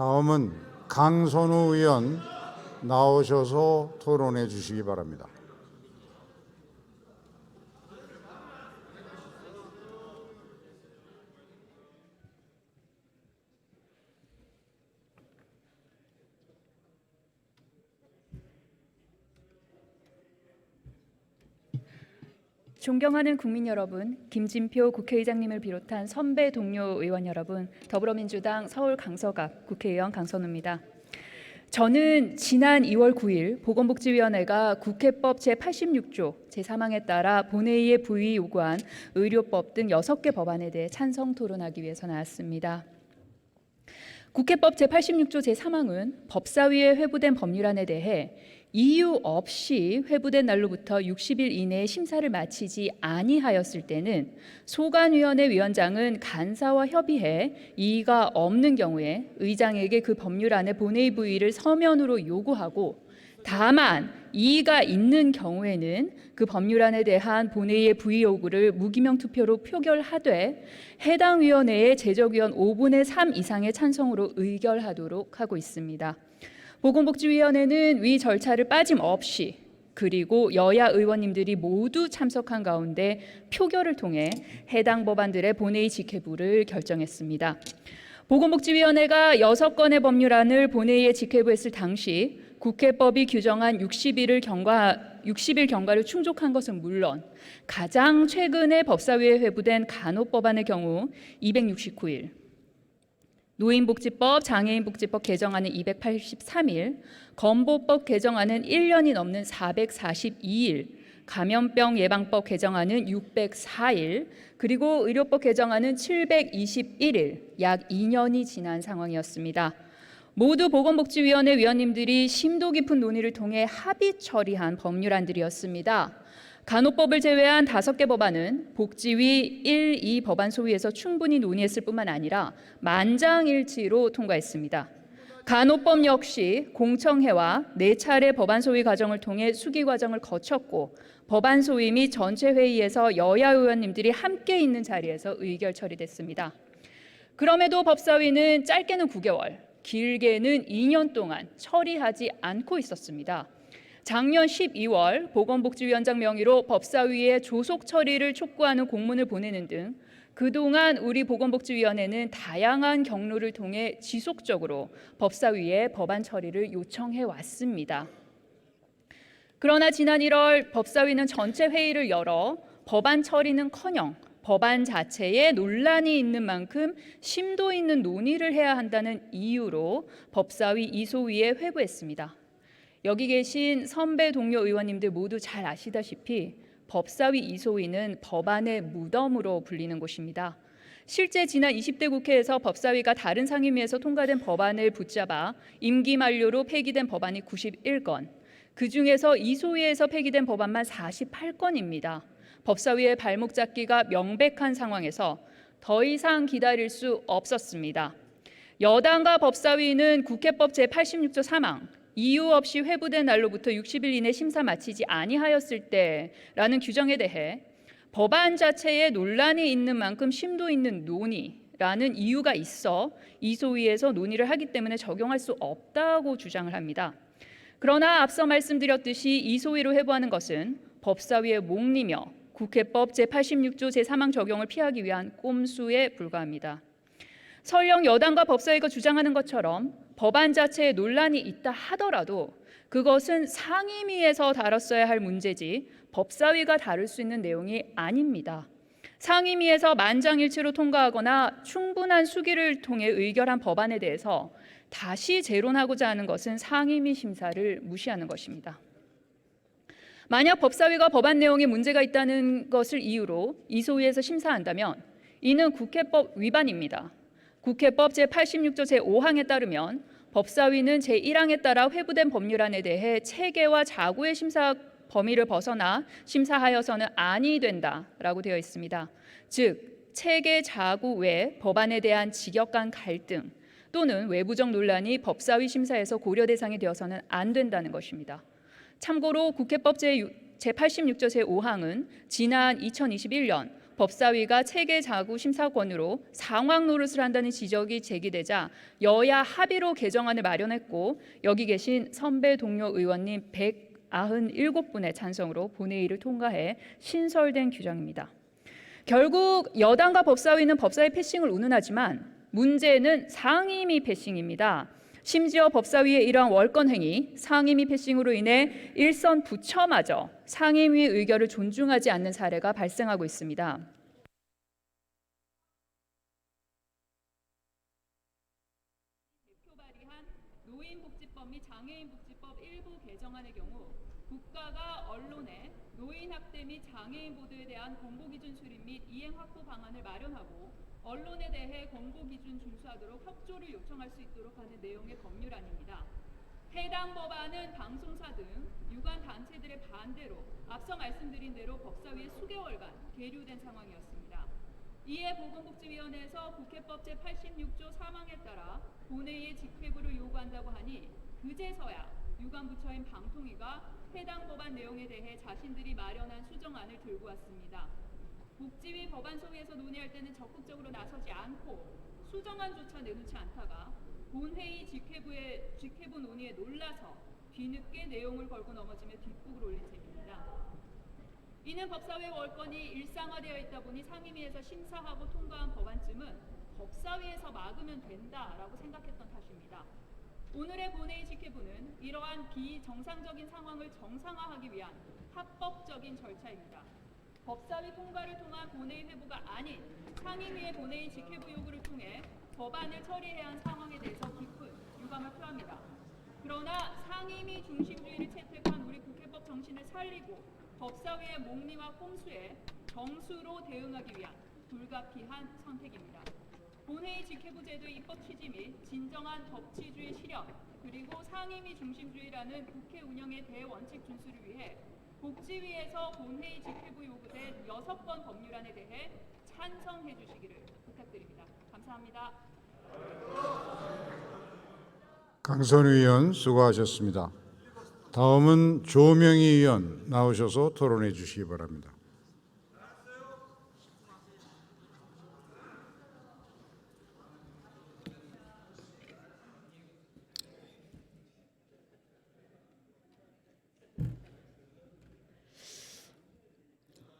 다음은 강선우 의원 나오셔서 토론해 주시기 바랍니다. 존경하는 국민 여러분, 김진표 국회의장님을 비롯한 선배 동료 의원 여러분, 더불어민주당 서울 강서갑 국회의원 강선우입니다. 저는 지난 2월 9일 보건복지위원회가 국회법 제86조 제3항에 따라 본회의에 부의 요구한 의료법 등 6개 법안에 대해 찬성 토론하기 위해서 나왔습니다. 국회법 제86조 제3항은 법사위에 회부된 법률안에 대해 이유 없이 회부된 날로부터 60일 이내에 심사를 마치지 아니하였을 때는 소관위원회 위원장은 간사와 협의해 이의가 없는 경우에 의장에게 그 법률 안의 본회의 부의를 서면으로 요구하고 다만 이의가 있는 경우에는 그 법률안에 대한 본회의의 부의 요구를 무기명 투표로 표결하되 해당 위원회의 제적위원 5분의 3 이상의 찬성으로 의결하도록 하고 있습니다. 보건복지위원회는 위 절차를 빠짐없이 그리고 여야 의원님들이 모두 참석한 가운데 표결을 통해 해당 법안들의 본회의 직회부를 결정했습니다. 보건복지위원회가 여섯 건의 법률안을 본회의에 직회부했을 당시 국회법이 규정한 60일을 경과 60일 경과를 충족한 것은 물론 가장 최근에 법사위에 회부된 간호법안의 경우 269일, 노인복지법, 장애인복지법 개정안은 283일, 건보법 개정안은 1년이 넘는 442일, 감염병 예방법 개정안은 604일, 그리고 의료법 개정안은 721일, 약 2년이 지난 상황이었습니다. 모두 보건복지위원회 위원님들이 심도 깊은 논의를 통해 합의 처리한 법률안들이었습니다. 간호법을 제외한 다섯 개 법안은 복지위 1, 2 법안 소위에서 충분히 논의했을 뿐만 아니라 만장일치로 통과했습니다. 간호법 역시 공청회와 네 차례 법안 소위 과정을 통해 수기 과정을 거쳤고 법안 소위 및 전체 회의에서 여야 의원님들이 함께 있는 자리에서 의결 처리됐습니다. 그럼에도 법사위는 짧게는 9개월, 길게는 2년 동안 처리하지 않고 있었습니다. 작년 12월 보건복지위원장 명의로 법사위에 조속 처리를 촉구하는 공문을 보내는 등 그동안 우리 보건복지위원회는 다양한 경로를 통해 지속적으로 법사위에 법안 처리를 요청해 왔습니다. 그러나 지난 1월 법사위는 전체 회의를 열어 법안 처리는커녕 법안 자체에 논란이 있는 만큼 심도 있는 논의를 해야 한다는 이유로 법사위 이소위에 회부했습니다. 여기 계신 선배 동료 의원님들 모두 잘 아시다시피 법사위 이소위는 법안의 무덤으로 불리는 곳입니다. 실제 지난 20대 국회에서 법사위가 다른 상임위에서 통과된 법안을 붙잡아 임기 만료로 폐기된 법안이 91건, 그 중에서 이소위에서 폐기된 법안만 48건입니다. 법사위의 발목 잡기가 명백한 상황에서 더 이상 기다릴 수 없었습니다. 여당과 법사위는 국회법 제86조 3항 이유 없이 회부된 날로부터 60일 이내 심사 마치지 아니하였을 때라는 규정에 대해 법안 자체에 논란이 있는 만큼 심도 있는 논의라는 이유가 있어 이 소위에서 논의를 하기 때문에 적용할 수 없다고 주장을 합니다. 그러나 앞서 말씀드렸듯이 이 소위로 회부하는 것은 법사위의 목리며 국회법 제86조 제3항 적용을 피하기 위한 꼼수에 불과합니다. 설령 여당과 법사위가 주장하는 것처럼 법안 자체에 논란이 있다 하더라도 그것은 상임위에서 다뤘어야 할 문제지 법사위가 다룰 수 있는 내용이 아닙니다. 상임위에서 만장일치로 통과하거나 충분한 수기를 통해 의결한 법안에 대해서 다시 재론하고자 하는 것은 상임위 심사를 무시하는 것입니다. 만약 법사위가 법안 내용에 문제가 있다는 것을 이유로 이소위에서 심사한다면 이는 국회법 위반입니다. 국회법 제86조 제5항에 따르면 법사위는 제1항에 따라 회부된 법률안에 대해 체계와 자구의 심사 범위를 벗어나 심사하여서는 아니 된다라고 되어 있습니다. 즉 체계 자구 외 법안에 대한 직역간 갈등 또는 외부적 논란이 법사위 심사에서 고려 대상이 되어서는 안 된다는 것입니다. 참고로 국회법 제86조 제5항은 지난 2021년 법사위가 체계 자구 심사권으로 상황 노릇을 한다는 지적이 제기되자 여야 합의로 개정안을 마련했고 여기 계신 선배 동료 의원님 197분의 찬성으로 본회의를 통과해 신설된 규정입니다. 결국 여당과 법사위는 법사위 패싱을 운운하지만 문제는 상임위 패싱입니다. 심지어 법사위의 이러한 월권 행위, 상임위 패싱으로 인해 일선 부처마저 상임위 의결을 존중하지 않는 사례가 발생하고 있습니다. 노인복지법 및 장애인복지법 일부 개정안의 경우 국가가 언론에 노인 학대 및 장애인 보도에 대한 공보 기준 수립 및 이행 확보 방안을 마련하고 언론에 대해 공보 기준 준수하도록 협조를 요청할 수 있도록 하는 내용의 법률안입니다. 해당 법안은 방송사 등 유관 단체들의 반대로 앞서 말씀드린 대로 법사위에 수개월간 계류된 상황이었습니다. 이에 보건복지위원회에서 국회법 제86조 3항에 따라 본회의의 직회부를 요구한다고 하니 그제서야 유관부처인 방통위가 해당 법안 내용에 대해 자신들이 마련한 수정안을 들고 왔습니다. 복지위 법안 소위에서 논의할 때는 적극적으로 나서지 않고 수정안조차 내놓지 않다가 본회의 직회부의 직회부 논의에 놀라서 뒤늦게 내용을 걸고 넘어지며 뒷북을 올린 셈입니다. 이는 법사위 월권이 일상화되어 있다 보니 상임위에서 심사하고 통과한 법안쯤은 법사위에서 막으면 된다라고 생각했던 탓입니다. 오늘의 본회의 직회부는 이러한 비정상적인 상황을 정상화하기 위한 합법적인 절차입니다. 법사위 통과를 통한 본회의 회부가 아닌 상임위의 본회의 직회부 요구를 통해 법안을 처리해야 한 상황에 대해서 깊은 유감을 표합니다. 그러나 상임위 중심주의를 채택한 우리 국회법 정신을 살리고 법사위의 목리와 꼼수에 정수로 대응하기 위한 불가피한 선택입니다. 본회의 직회부 제도의 입법 취지 및 진정한 법치주의 실현 그리고 상임위 중심주의라는 국회 운영의 대원칙 준수를 위해 복지위에서 본회의 직회부 요구된 여섯 건 법률안에 대해 찬성해 주시기를 부탁드립니다. 감사합니다. 강선 의원 수고하셨습니다. 다음은 조명희 의원 나오셔서 토론해 주시기 바랍니다.